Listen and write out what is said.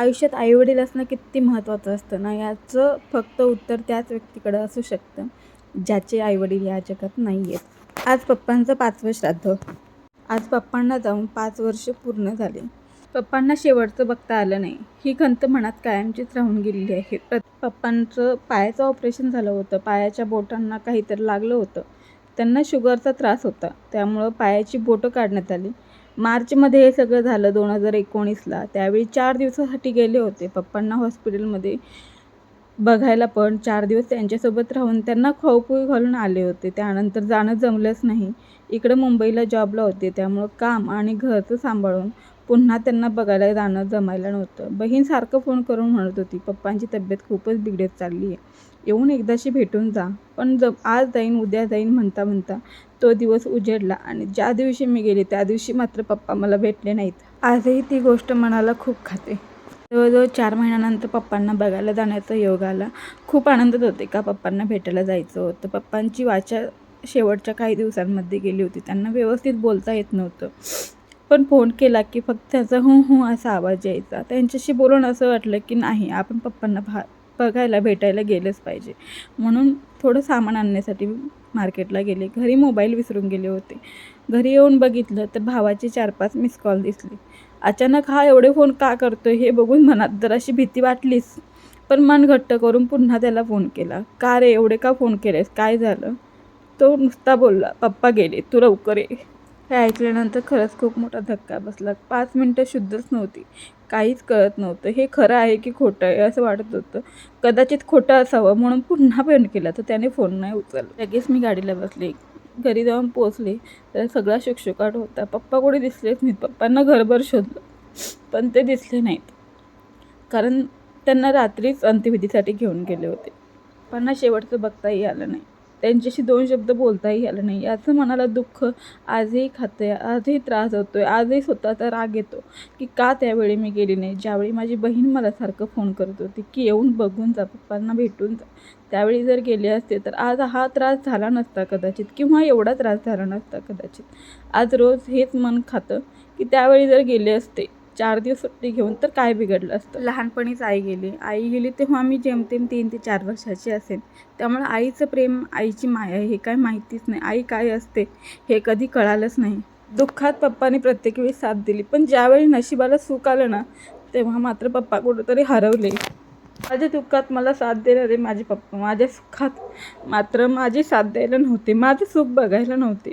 आयुष्यात आईवडील असणं किती महत्त्वाचं असतं ना? याचं फक्त उत्तर त्याच व्यक्तीकडं असू शकतं ज्याचे आईवडील या जगात नाही आहेत आज पप्पांचं पाचवं श्राद्ध. आज पप्पांना जाऊन पाच वर्ष पूर्ण झाले. पप्पांना शेवटचं बघता आलं नाही. ही खंत मनात कायमचीच राहून गेलेली आहे. प्र पप्पांचं पायाचं ऑपरेशन झालं होतं. पायाच्या बोटांना काहीतरी लागलं होतं. त्यांना शुगरचा त्रास होता. त्यामुळं पायाची बोटं काढण्यात आली. मार्चमध्ये हे सगळं झालं दोन हजार एकोणीसला. त्यावेळी चार दिवसासाठी गेले होते. पप्पांना हॉस्पिटलमध्ये बघायला पण चार दिवस त्यांच्यासोबत राहून त्यांना खाऊपोळी घालून आले होते. त्यानंतर जाणं जमलंच नाही. इकडं मुंबईला जॉबला होते. त्यामुळं काम आणि घरचं सांभाळून पुन्हा त्यांना बघायला जाणं जमायला नव्हतं. बहीण सारखं फोन करून म्हणत होती पप्पांची तब्येत खूपच बिघडत चालली आहे येऊन एकदाशी भेटून जा. पण ज आज जाईन उद्या जाईन म्हणता म्हणता तो दिवस उजेडला आणि ज्या दिवशी मी गेले त्या दिवशी मात्र पप्पा मला भेटले नाहीत. आजही ती गोष्ट मनाला खूप खाते. जवळजवळ चार महिन्यानंतर पप्पांना बघायला जाण्याचा योग आला. खूप आनंदात होते का पप्पांना भेटायला जायचं होतं. पप्पांची वाचा शेवटच्या काही दिवसांमध्ये गेली होती. त्यांना व्यवस्थित बोलता येत नव्हतं. पण फोन केला की फक्त त्याचा हू हू असा आवाज यायचा. त्यांच्याशी बोलून असं वाटलं की नाही आपण पप्पांना भा बघायला भेटायला गेलंच पाहिजे. म्हणून थोडं सामान आणण्यासाठी मार्केटला गेले. घरी मोबाईल विसरून गेले होते. घरी येऊन बघितलं तर भावाचे चार पाच मिस कॉल दिसले. अचानक हा एवढे फोन का करतोय हे बघून मनात जराशी भीती वाटलीच. पण मन घट्ट करून पुन्हा त्याला फोन केला. का रे एवढे का फोन केलेस? काय झालं? तो नुसता बोलला पप्पा गेले तू लवकर ये. हे ऐकल्यानंतर खरंच खूप मोठा धक्का बसला. पाच मिनटं शुद्धच नव्हती. काहीच कळत नव्हतं. हे खरं आहे की खोटं आहे असं वाटत होतं. कदाचित खोटं असावं म्हणून पुन्हा पेंट केला तर त्याने फोन नाही उचलला. लगेच मी गाडीला बसले. घरी जाऊन पोचले तर सगळा शुकशुकाट होता. पप्पा कोणी दिसलेच नाहीत. पप्पांना घरभर शोधलं. पण ते दिसले नाहीत. कारण त्यांना रात्रीच अंत्यविधीसाठी घेऊन गेले होते. पण शेवटचं बघताही आलं नाही. त्यांच्याशी दोन शब्द बोलताही आलं नाही. याचं मनाला दुःख आजही खातं आहे आजही त्रास होतो आहे आजही स्वतःचा राग येतो की का त्यावेळी मी गेली नाही? ज्यावेळी माझी बहीण मला सारखं फोन करत होती की येऊन बघून जा पप्पांना भेटून जा. त्यावेळी जर गेले असते तर आज हा त्रास झाला नसता कदाचित किंवा एवढा त्रास झाला नसता कदाचित. आज रोज हेच मन खातं की त्यावेळी जर गेले असते चार दिवस सुट्टी घेऊन तर काय बिघडलं असतं? लहानपणीच आई गेली. आई गेली तेव्हा मी जेमतेम तीन ते चार वर्षाची असेल त्यामुळे आईचं प्रेम आईची माया हे काय माहितीच नाही. आई काय असते हे कधी कळालंच नाही. दुःखात पप्पाने प्रत्येक वेळी साथ दिली. पण ज्यावेळी नशिबाला सुख आलं ना तेव्हा मात्र पप्पा कुठंतरी हरवले. माझ्या दुःखात मला साथ देणारे माझे पप्पा माझ्या सुखात मात्र माझी साथ द्यायला नव्हते. माझं सुख बघायला नव्हते.